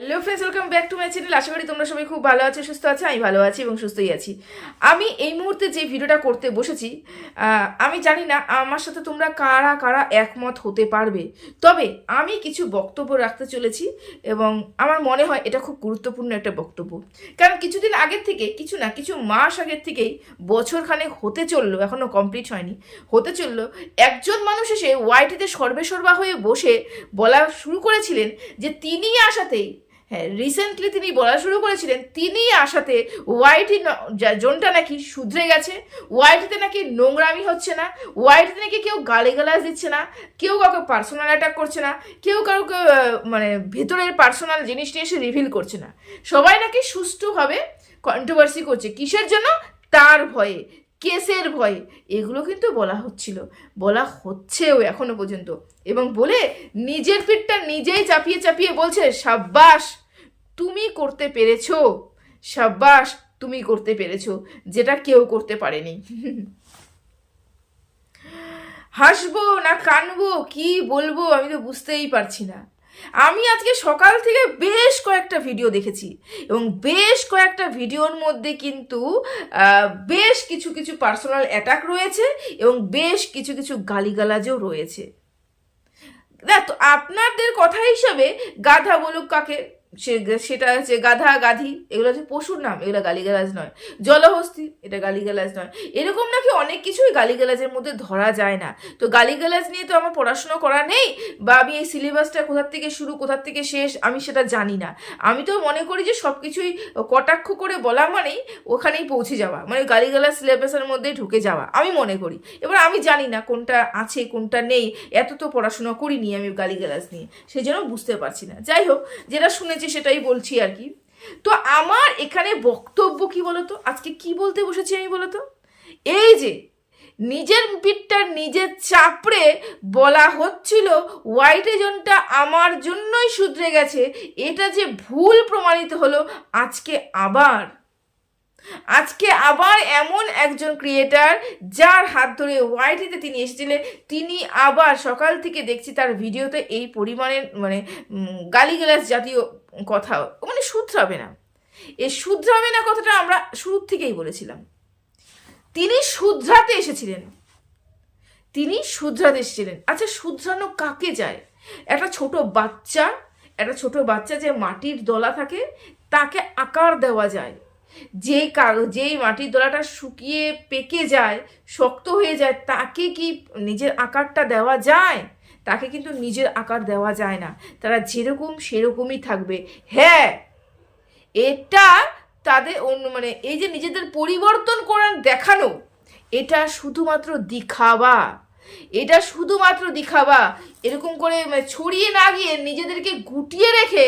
Hello friends welcome back to my channel আশা করি তোমরা সবাই খুব ভালো আছো, সুস্থ আছো, আমি ভালো আছি এবং সুস্থই আছি। আমি এই মুহূর্তে যে ভিডিওটা করতে বসেছি আমি জানি না আমার সাথে তোমরা কারা কারা একমত হতে পারবে। তবে আমি কিছু বক্তব্য রাখতে চলেছি এবং আমার মনে হয় এটা খুব গুরুত্বপূর্ণ একটা বক্তব্য। কারণ কিছুদিন আগের থেকে, কিছু না, কিছু মাস আগের থেকেই বছরখানেক হতে চলল এখনও কমপ্লিট হয়নি। হতে চলল, একজন মানুষ এসে ওয়াইটিতে সর্বেসর্বা হয়ে বসে বলা শুরু করেছিলেন যে তিনি আসাতেই রিসেন্টলি তিনি বলা শুরু করেছিলেন, তিনি আসাতে ওয়াইটি জোনটা নাকি শুধরে গেছে। ওয়াইটিতে নাকি নোংরামি হচ্ছে না। ওয়াইটিতে নাকি কেউ গালিগালাজ দিচ্ছে না। কেউ কাউকে পার্সোনাল অ্যাটাক করছে না। কেউ কাউকে মানে ভেতরের পার্সোনাল জিনিস নিয়ে এসে রিভিল করছে না। সবাই নাকি সুষ্ঠুভাবে কন্ট্রোভার্সি করছে। কিসের জন্য? তার ভয়ে। কেসের ভয়ে। এগুলো কিন্তু বলা হচ্ছিল। বলা হচ্ছেও এখনও পর্যন্ত। এবং বলে নিজের পিঠটা নিজেই চাপিয়ে চাপিয়ে বলছে সাব্বাস তুমি করতে পেরেছ। সাব্বাস তুমি করতে পেরেছ। যেটা কেউ করতে পারেনি। হাসবো না কানবো, কি বলব আমি তো বুঝতেই পারছি না। আমি আজকে সকাল থেকে বেশ কয়েকটা ভিডিও দেখেছি এবং বেশ কয়েকটা ভিডিওর মধ্যে কিন্তু বেশ কিছু কিছু পার্সোনাল অ্যাটাক রয়েছে এবং বেশ কিছু কিছু গালিগালাজও রয়েছে। দেখ আপনাদের কথা হিসাবে গাধা বলুক কাকে সে সেটা হচ্ছে গাধা, গাধি, এগুলো হচ্ছে পশুর নাম, এগুলো গালিগালাজ নয়। জলহস্তি, এটা গালিগালাজ নয়। এরকম নাকি অনেক কিছুই গালিগালাজের মধ্যে ধরা যায় না। তো গালিগালাজ নিয়ে তো আমার পড়াশুনো করা নেই, বা আমি এই সিলেবাসটা কোথার থেকে শুরু কোথার থেকে শেষ, আমি সেটা জানি না। আমি তো মনে করি যে সব কিছুই কটাক্ষ করে বলা মানেই ওখানেই পৌঁছে যাওয়া মানে গালিগালাজ সিলেবাসের মধ্যে ঢুকে যাওয়া, আমি মনে করি। এবার আমি জানি না কোনটা আছে, কোনটা নেই, এত তো পড়াশোনা করিনি আমি গালিগালাজ নিয়ে সেই জন্য বুঝতে পারছি না। যাই হোক, যেটা শুনেছি সেটাই বলছি আর কি। তো আমার এখানে বক্তব্য কি বলতো? আজকে কি বলতে বসেছি আমি বলতো? এই যে, নিজের পিঠটা নিজের চাপড়ে বলা হচ্ছিল হোয়াইট এজনটা আমার জন্যই শুধরে গেছে, এটা যে ভুল প্রমাণিত হলো, আজকে আবার আজকে আবার এমন একজন ক্রিয়েটার যার হাত ধরে ওয়াইটিতে তিনি এসেছিলেন। তিনি আবার সকাল থেকে দেখছি তার ভিডিওতে এই পরিমাণের মানে উম, গালিগালাজ জাতীয় কথা মানে শুধরাবে না। এই শুধরাবে না কথাটা আমরা শুরুর থেকেই বলেছিলাম। তিনি শুধরাতে এসেছিলেন। তিনি শুধরাতে এসেছিলেন। আচ্ছা শুধরানো কাকে যায়? একটা ছোট বাচ্চা একটা ছোট বাচ্চা যে মাটির দলা থাকে তাকে আকার দেওয়া যায়। যেই কাগজ যেই মাটির দোলাটা শুকিয়ে পেকে যায়, শক্ত হয়ে যায়, তাকে কি নিজের আকারটা দেওয়া যায়? তাকে কিন্তু নিজের আকার দেওয়া যায় না। তারা যেরকম সেরকমই থাকবে। হ্যাঁ এটা তাদের অন্য মানে এই যে নিজেদের পরিবর্তন করার দেখানো, এটা শুধুমাত্র দিখাবা এটা শুধুমাত্র দিখাবা এরকম করে মানে ছড়িয়ে না গিয়ে নিজেদেরকে গুটিয়ে রেখে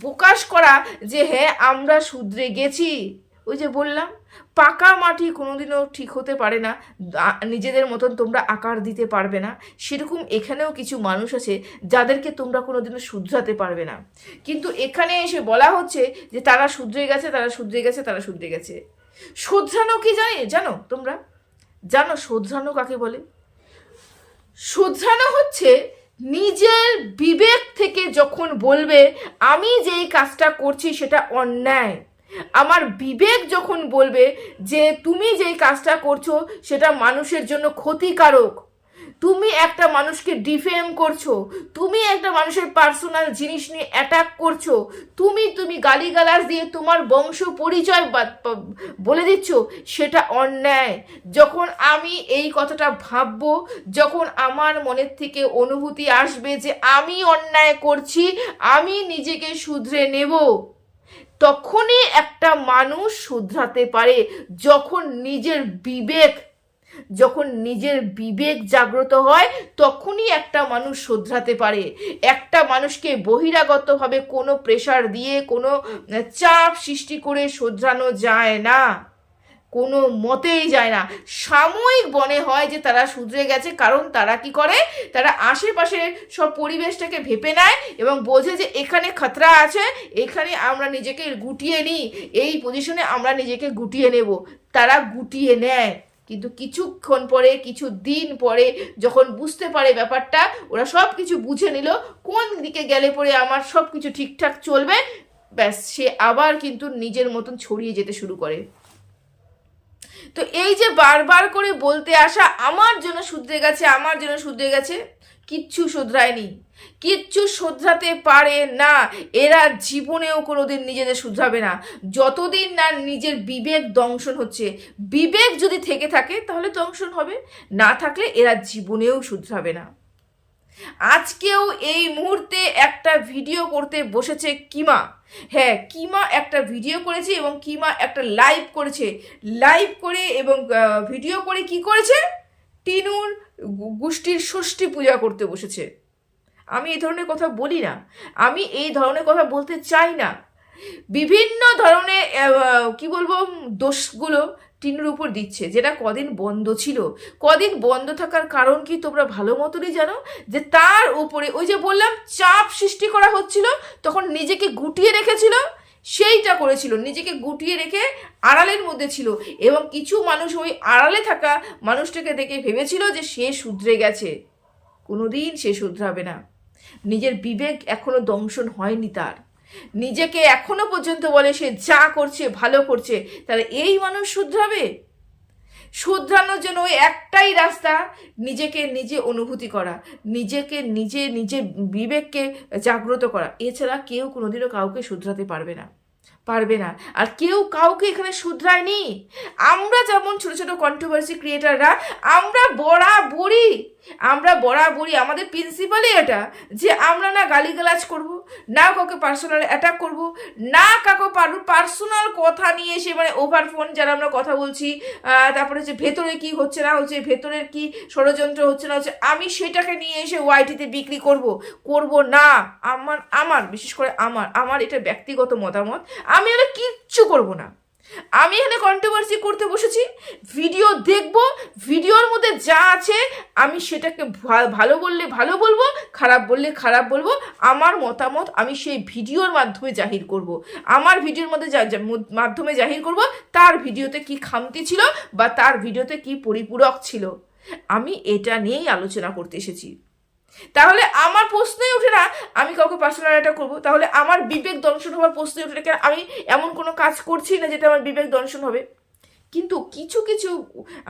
প্রকাশ করা যে হ্যাঁ আমরা শুধরে গেছি। ওই যে বললাম, পাকা মাটি কোনোদিনও ঠিক হতে পারে না। নিজেদের মতন তোমরা আকার দিতে পারবে না। সেরকম এখানেও কিছু মানুষ আছে যাদেরকে তোমরা কোনোদিনও শুধরাতে পারবে না। কিন্তু এখানে এসে বলা হচ্ছে যে, তারা শুধরে গেছে, তারা শুধরে গেছে, তারা শুধরে গেছে। শুধরানো কি জানে? জানো তোমরা? জানো শোধরানো কাকে বলে? শোধরানো হচ্ছে নিজের বিবেক থেকে যখন বলবে, আমি যেই কাজটা করছি সেটা অন্যায়। আমার বিবেক যখন বলবে যে তুমি যেই কাজটা করছ, সেটা মানুষের জন্য ক্ষতিকারক। তুমি একটা মানুষকে ডিফেম করছ, তুমি একটা মানুষের পার্সোনাল জিনিস নিয়ে অ্যাটাক করছ, তুমি তুমি গালিগালাজ দিয়ে তোমার বংশ পরিচয় বলে দিচ্ছ, সেটা অন্যায়। যখন আমি এই কথাটা ভাববো, যখন আমার মনের থেকে অনুভূতি আসবে যে আমি অন্যায় করছি, আমি নিজেকে শুধরে নেব। তখনই একটা মানুষ শুধরাতে পারে যখন নিজের বিবেক, যখন নিজের বিবেক জাগ্রত হয়, তখনই একটা মানুষ শোধরাতে পারে। একটা মানুষকে বহিরাগতভাবে কোনো প্রেশার দিয়ে কোনো চাপ সৃষ্টি করে শোধরানো যায় না। কোনো মতেই যায় না। সাময়িক মনে হয় যে তারা শুধরে গেছে, কারণ তারা কি করে? তারা আশেপাশের সব পরিবেশটাকে ভেপে নেয় এবং বোঝে যে এখানে খতরা আছে, এখানে আমরা নিজেকে গুটিয়ে নিই, এই পজিশনে আমরা নিজেকে গুটিয়ে নেব। তারা গুটিয়ে নেয়। কিন্তু কিছুক্ষণ পরে, কিছু দিন পরে যখন বুঝতে পারে ব্যাপারটা, ওরা সব কিছু বুঝে নিল, কোন দিকে গেলে পরে আমার সব কিছু ঠিকঠাক চলবে, ব্যাস সে আবার কিন্তু নিজের মতন ছড়িয়ে যেতে শুরু করে। তো এই যে বারবার করে বলতে আসা আমার জন্য শুধরে গেছে, আমার জন্য শুধরে গেছে, কিচ্ছু শুধরায়নি। কিচ্ছু শুধরাতে পারে না। এরা জীবনেও কোনোদিন নিজেদের শুধরাবে না। যতদিন না নিজের বিবেক দংশন হচ্ছে। বিবেক যদি থেকে থাকে, তাহলে দংশন হবে। না থাকলে এরা জীবনেও শুধরাবে না। আজকেও এই মুহূর্তে একটা ভিডিও করতে বসেছে কিমা। হ্যাঁ কিমা একটা ভিডিও করেছে এবং কিমা একটা লাইভ করেছে। লাইভ করে এবং ভিডিও করে কি করেছে? টিনুর গোষ্ঠীর ষষ্ঠী পূজা করতে বসেছে। আমি এই ধরনের কথা বলি না। আমি এই ধরনের কথা বলতে চাই না। বিভিন্ন ধরনের কি বলব? দোষগুলো টিনুর উপর দিচ্ছে, যেটা কদিন বন্ধ ছিল। কদিন বন্ধ থাকার কারণ কি তোমরা ভালো মতনই জানো? যে তার উপরে ওই যে বললাম, চাপ সৃষ্টি করা হচ্ছিল, তখন নিজেকে গুটিয়ে রেখেছিল, সেইটা করেছিল। নিজেকে গুটিয়ে রেখে আড়ালের মধ্যে ছিল এবং কিছু মানুষ ওই আড়ালে থাকা মানুষটাকে দেখে ভেবেছিল যে সে শুধরে গেছে। কোনোদিন সে শুধরাবে না। নিজের বিবেক এখনও দংশন হয়নি তার। নিজেকে এখনও পর্যন্ত বলে সে যা করছে, ভালো করছে, তাহলে এই মানুষ শুধরাবে? শুধরানোর জন্য ওই একটাই রাস্তা, নিজেকে নিজে অনুভূতি করা, নিজেকে নিজে নিজে বিবেককে জাগ্রত করা। এছাড়া কেউ কোনোদিনও কাউকে শুধরাতে পারবে না। পারবে না। আর কেউ কাউকে এখানে শুধরায়নি। আমরা যেমন ছোট ছোট কন্ট্রোভার্সি ক্রিয়েটাররা আমরা বরাবরই আমরা বরাবরই, আমাদের প্রিন্সিপালই এটা যে আমরা না গালিগালাজ করব, না কাউকে পার্সোনাল অ্যাটাক করব, না কাউকে পার্সোনাল কথা নিয়ে এসে মানে ওভার ফোন যারা আমরা কথা বলছি তারপরে হচ্ছে ভেতরে কি হচ্ছে না হচ্ছে, ভেতরের কি ষড়যন্ত্র হচ্ছে না হচ্ছে, আমি সেটাকে নিয়ে এসে ওয়াইটিতে বিক্রি করব। করব না, আমার আমার, বিশেষ করে আমার আমার এটা ব্যক্তিগত মতামত। আমি এটা কিচ্ছু করব না। আমি এখানে কন্ট্রোভার্সি করতে বসেছি ভিডিও দেখব ভিডিওর মধ্যে যা আছে, আমি সেটাকে ভালো বললে ভালো বলব, খারাপ বললে খারাপ বলব, আমার মতামত আমি সেই ভিডিওর মাধ্যমে জাহির করব। আমার ভিডিওর মধ্যে মাধ্যমে জাহির করব, তার ভিডিওতে কি খামতি ছিল বা তার ভিডিওতে কি পরিপূরক ছিল। আমি এটা নিয়েই আলোচনা করতে এসেছি। তাহলে আমার প্রশ্নই ওঠে না, আমি কাউকে পার্সোনাল অ্যাটাক করব। তাহলে আমার বিবেক দংশন হওয়ার প্রশ্নই ওঠে না, কেন আমি এমন কোনো কাজ করছি না যেটা আমার বিবেক দংশন হবে? কিন্তু কিছু কিছু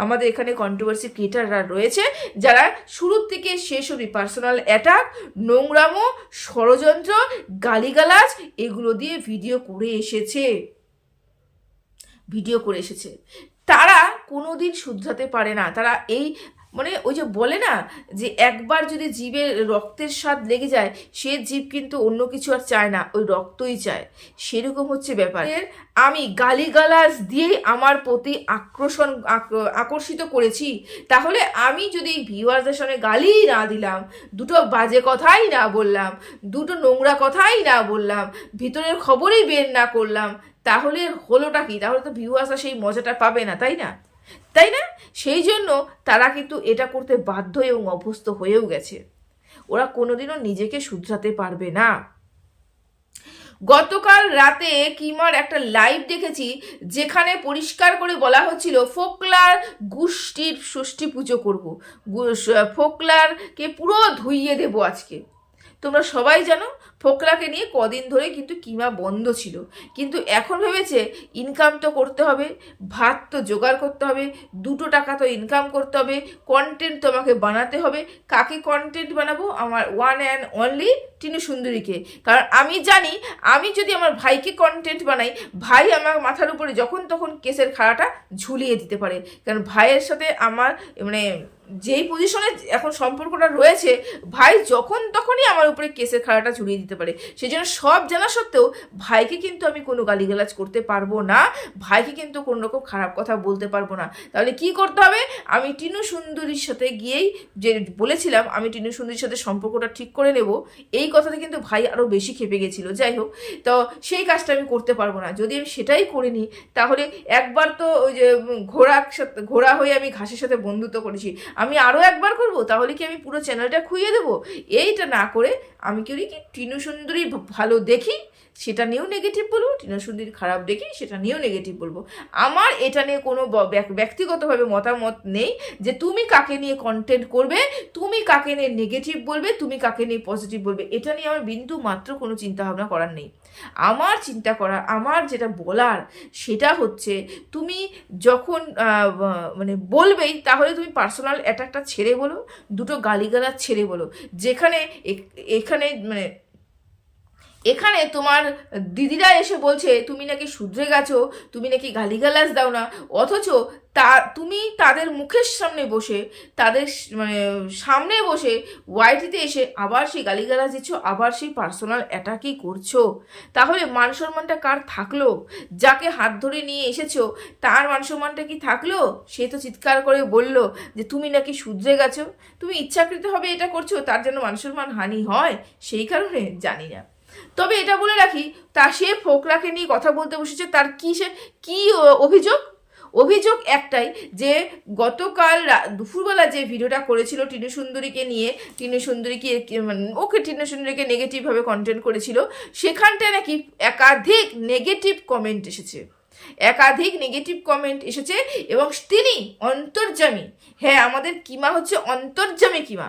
আমাদের এখানে কন্ট্রোভার্সি ক্রিয়েটাররা রয়েছে, যারা শুরুর থেকে শেষ অবধি পার্সোনাল অ্যাটাক নোংরামো, ষড়যন্ত্র, গালিগালাজ, এগুলো দিয়ে ভিডিও করে এসেছে। ভিডিও করে এসেছে। তারা কোনোদিন শুধরাতে পারে না। তারা এই মানে ওই যে বলে না যে একবার যদি জীবের রক্তের স্বাদ লেগে যায় সে জীব কিন্তু অন্য কিছু আর চায় না ওই রক্তই চায়। সেরকম হচ্ছে ব্যাপার। আমি গালিগালাজ দিয়েই আমার প্রতি আকর্ষণ আকর্ষিত করেছি। তাহলে আমি যদি ভিউয়ারদের সামনে গালি না দিলাম দুটো বাজে কথাই না বললাম দুটো নোংরা কথাই না বললাম ভিতরের খবরই বের না করলাম তাহলে হলোটা কি? তাহলে তো ভিউয়ার্সরা সেই মজাটা পাবে না তাই না? তাই না? সেই জন্য তারা কিন্তু এটা করতে বাধ্য এবং অভ্যস্ত হয়েও গেছে। ওরা কোনোদিনও নিজেকে শুধরাতে পারবে না। গতকাল রাতে কিমার একটা লাইভ দেখেছি, যেখানে পরিষ্কার করে বলা হচ্ছিল, ফোকলার গোষ্ঠীর ষষ্ঠী পুজো করব। ফোকলারকে পুরো ধুইয়ে দেবো আজকে। তোমরা সবাই জানো ফোকলাকে নিয়ে কদিন ধরে কিন্তু কিমা বন্ধ ছিল। কিন্তু এখন ভেবেছে ইনকাম তো করতে হবে, ভাত তো জোগাড় করতে হবে, দুটো টাকা তো ইনকাম করতে হবে কন্টেন্ট তোমাকে বানাতে হবে। কাকে কন্টেন্ট বানাবো? আমার ওয়ান অ্যান্ড অনলি টিনু সুন্দরীকে। কারণ আমি জানি, আমি যদি আমার ভাইকে কন্টেন্ট বানাই, ভাই আমার মাথার উপরে যখন তখন কেসের খাড়াটা ঝুলিয়ে দিতে পারে। কারণ ভাইয়ের সাথে আমার মানে যেই পজিশনে এখন সম্পর্কটা রয়েছে, ভাই যখন তখনই আমার উপরে কেসের খাড়াটা ঝুলিয়ে দিতে পারে। সেই জন্য সব জানা সত্ত্বেও ভাইকে কিন্তু আমি কোনো গালিগালাজ করতে পারব না, ভাইকে কিন্তু কোনো রকম খারাপ কথা বলতে পারব না। তাহলে কি করতে হবে? আমি টিনু সুন্দরীর সাথে গিয়েই যে বলেছিলাম, আমি টিনু সুন্দরীর সাথে সম্পর্কটা ঠিক করে নেব, এই কথাতে কিন্তু ভাই আরও বেশি খেপে গেছিল। যাই হোক, তো সেই কাজটা আমি করতে পারব না। যদি আমি সেটাই করে নিই, তাহলে একবার তো ওই যে ঘোড়ার সাথে, ঘোড়া হয়ে আমি ঘাসের সাথে বন্ধুত্ব করেছি। আমি আরও একবার করব তাহলে কি আমি পুরো চ্যানেলটা খুইয়ে দেবো? এইটা না করে আমি করি কি, টিনু সুন্দরী ভালো দেখি, সেটা নিয়েও নেগেটিভ বলব, টিনা সুন্দরীর খারাপ দেখি, সেটা নিয়েও নেগেটিভ বলব। আমার এটা নিয়ে কোনো ব্যক্তিগতভাবে মতামত নেই যে তুমি কাকে নিয়ে কন্টেন্ট করবে, তুমি কাকে নিয়ে নেগেটিভ বলবে, তুমি কাকে নিয়ে পজিটিভ বলবে। এটা নিয়ে আমার বিন্দু মাত্র কোনো চিন্তা ভাবনা করার নেই। আমার চিন্তা করা, আমার যেটা বলার, সেটা হচ্ছে তুমি যখন মানে বলবেই, তাহলে তুমি পার্সোনাল অ্যাটাকটা ছেড়ে বলো, দুটো গালিগালাজ ছেড়ে বলো। যেখানে এখানে মানে এখানে তোমার দিদিরা এসে বলছে, তুমি নাকি শুধরে গেছো, তুমি নাকি গালিগালাজ দাও না, অথচ তা, তুমি তাদের মুখের সামনে বসে, তাদের মানে সামনে বসে ওয়াইটিতে এসে আবার সেই গালিগালাজ দিচ্ছ, আবার সেই পার্সোনাল অ্যাটাকই করছ। তাহলে মান সম্মানটা কার থাকল? যাকে হাত ধরে নিয়ে এসেছ, তার মান সম্মানটা কি থাকল? সে তো চিৎকার করে বলল যে, তুমি নাকি শুধরে গেছো? তুমি ইচ্ছাকৃতভাবে এটা করছ, তার জন্য মান সম্মান হানি হয়, সেই কারণে জানি না। তবে এটা বলে রাখি, তা সে ফোকরাকে নিয়ে কথা বলতে বসেছে, তার কি সে কী অভিযোগ? অভিযোগ একটাই যে গতকাল দুপুরবেলা যে ভিডিওটা করেছিল টিনু সুন্দরীকে নিয়ে, টিনু সুন্দরীকে মানে ওকে টিনু সুন্দরীকে নেগেটিভভাবে কন্টেন্ট করেছিল, সেখানটায় নাকি একাধিক নেগেটিভ কমেন্ট এসেছে। একাধিক নেগেটিভ কমেন্ট এসেছে এবং তিনি অন্তর্জামী। হ্যাঁ আমাদের কিমা হচ্ছে অন্তর্জামী কিমা।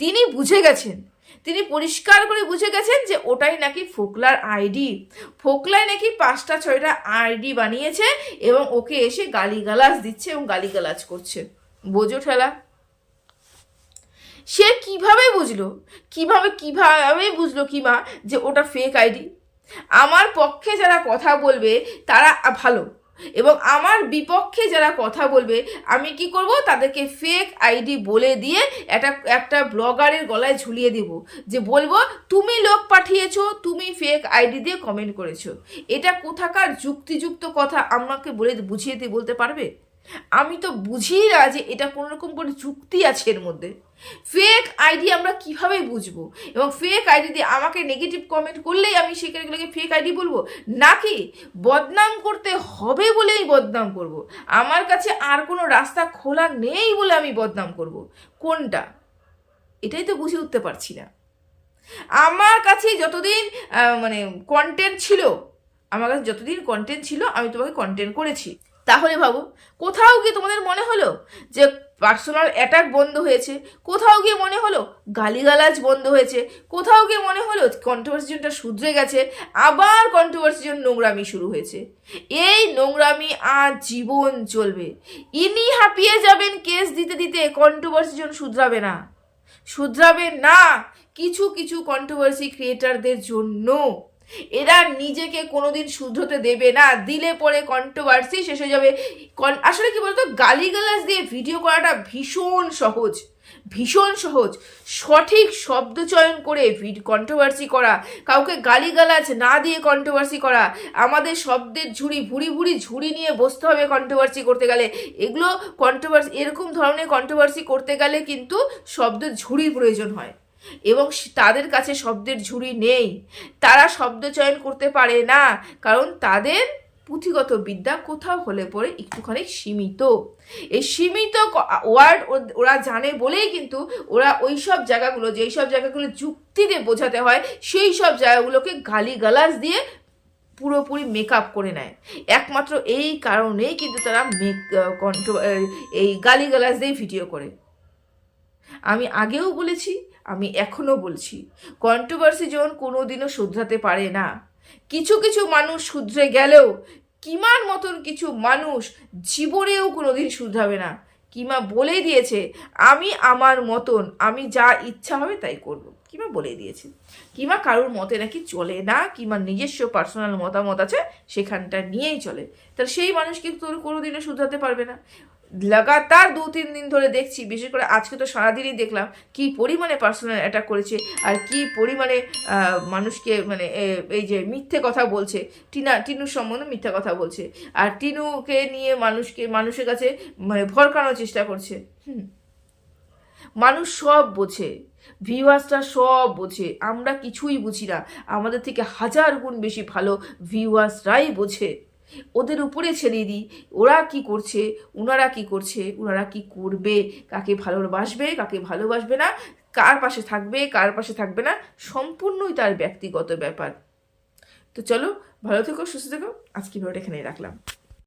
তিনি বুঝে গেছেন তিনি পরিষ্কার করে বুঝে গেছেন যে ওটাই নাকি ফোকলার আইডি। ফোকলায় নাকি পাঁচটা ছয়টা আইডি বানিয়েছে এবং ওকে এসে গালিগালাজ দিচ্ছে এবং গালিগালাজ করছে। বোঝো ঠেলা। সে কীভাবে বুঝলো? কীভাবে কীভাবে বুঝলো কিমা যে ওটা ফেক আইডি? আমার পক্ষে যারা কথা বলবে তারা ভালো। এবং আমার বিপক্ষে যারা কথা বলবে, আমি কি করব? তাদেরকে ফেক আইডি বলে দিয়ে একটা একটা ব্লগারের গলায় ঝুলিয়ে দেব যে বলব, তুমি লোক পাঠিয়েছো, তুমি ফেক আইডি দিয়ে কমেন্ট করেছ। এটা কোথাকার যুক্তিযুক্ত কথা আমাকে বলে বুঝিয়ে দিয়ে বলতে পারবে? আমি তো বুঝি না যে এটা কোনো রকম করে যুক্তি আছে এর মধ্যে। ফেক আইডি আমরা কীভাবে বুঝব? এবং ফেক আইডি দিয়ে আমাকে নেগেটিভ কমেন্ট করলেই আমি সেখানে ফেক আইডি বলব? নাকি বদনাম করতে হবে বলেই বদনাম করব। আমার কাছে আর কোনো রাস্তা খোলা নেই বলে আমি বদনাম করব। কোনটা? এটাই তো বুঝে উঠতে পারছি না। আমার কাছে যতদিন মানে কন্টেন্ট ছিল, আমার কাছে যতদিন কন্টেন্ট ছিল, আমি তোমাকে কন্টেন্ট করেছি। তাহলে ভাবো, কোথাও গিয়ে তোমাদের মনে হলো যে পার্সোনাল অ্যাটাক বন্ধ হয়েছে? কোথাও গিয়ে মনে হলো গালিগালাজ বন্ধ হয়েছে? কোথাও গিয়ে মনে হলো কন্ট্রোভার্সিজনটা শুধরে গেছে? আবার কন্ট্রোভার্সিজন নোংরামি শুরু হয়েছে। এই নোংরামি আজ জীবন চলবে। ইনি হাঁপিয়ে যাবেন কেস দিতে দিতে কন্ট্রোভার্সিজন শুধরাবে না। শুধরাবে না, কিছু কিছু কন্ট্রোভার্সি ক্রিয়েটারদের জন্য। এরা নিজেকে কোনোদিন শুধরতে দেবে না। দিলে পরে কন্ট্রোভার্সি শেষ হয়ে যাবে আসলে কি বলতো? গালিগালাজ দিয়ে ভিডিও করাটা ভীষণ সহজ। ভীষণ সহজ। সঠিক শব্দ চয়ন করে কন্ট্রোভার্সি করা। কাউকে গালিগালাজ না দিয়ে কন্ট্রোভার্সি করা। আমাদের শব্দের ঝুড়ি, ভুড়ি ভুড়ি, ঝুড়ি নিয়ে বসতে হবে কন্ট্রোভার্সি করতে গেলে। এগুলো কন্ট্রোভার্সি এরকম ধরনের কন্ট্রোভার্সি করতে গেলে কিন্তু শব্দের ঝুড়ির প্রয়োজন হয়। এবং তাদের কাছে শব্দের ঝুড়ি নেই। তারা শব্দ চয়ন করতে পারে না, কারণ তাদের পুঁথিগত বিদ্যা কোথাও হলে পরে একটুখানি সীমিত। এই সীমিত ওয়ার্ড ওরা জানে বলেই কিন্তু ওরা ওই সব জায়গাগুলো যেই সব জায়গাগুলো যুক্তিতে বোঝাতে হয় সেই সব জায়গাগুলোকে গালিগালাজ দিয়ে পুরোপুরি মেকআপ করে নেয়। একমাত্র এই কারণেই কিন্তু তারা মেক কন্ট্রো এই গালিগালাজ দিয়ে ভিডিও করে। আমি আগেও বলেছি আমি এখনও বলছি কন্ট্রোভার্সি জন কোনোদিনও শুধরাতে পারে না। কিছু কিছু মানুষ শুধরে গেলেও, কিমার মতন কিছু মানুষ জীবনেও কোনোদিন শুধরাবে না। কিমা বলে দিয়েছে, আমি আমার মতন, আমি যা ইচ্ছা হবে তাই করব। কিমা বলে দিয়েছে। কিমা কারোর মতে নাকি চলে না কিমা নিজস্ব পার্সোনাল মতামত আছে, সেখানটা নিয়েই চলে। তাহলে সেই মানুষ কিন্তু তোর কোনোদিনও শুধরাতে পারবে না। লাগাতার দু তিন দিন ধরে দেখছি, বিশেষ করে আজকে তো সারাদিনই দেখলাম কি পরিমাণে পার্সোনাল অ্যাটাক করেছে আর কি পরিমাণে মানুষকে মানে এই যে মিথ্যে কথা বলছে। টিনা, টিনুর সম্বন্ধে মিথ্যে কথা বলছে। আর টিনুকে নিয়ে মানুষকে, মানুষের কাছে মানে ভরকানোর চেষ্টা করছে। হুম। মানুষ সব বোঝে। ভিউয়ার্সরা সব বোঝে। আমরা কিছুই বুঝি না। আমাদের থেকে হাজার গুণ বেশি ভালো ভিউয়ার্সরাই বোঝে। ওদের উপরে ছেড়ে দিই। ওরা কি করছে? ওনারা কি করছে? ওনারা কি করবে? কাকে ভালোবাসবে? কাকে ভালোবাসবে না? কার পাশে থাকবে? কার পাশে থাকবে না? সম্পূর্ণই তার ব্যক্তিগত ব্যাপার। তো চলো, ভালো থেকো, সুস্থ থেকো। আজকে ভিডিওটা এখানেই রাখলাম।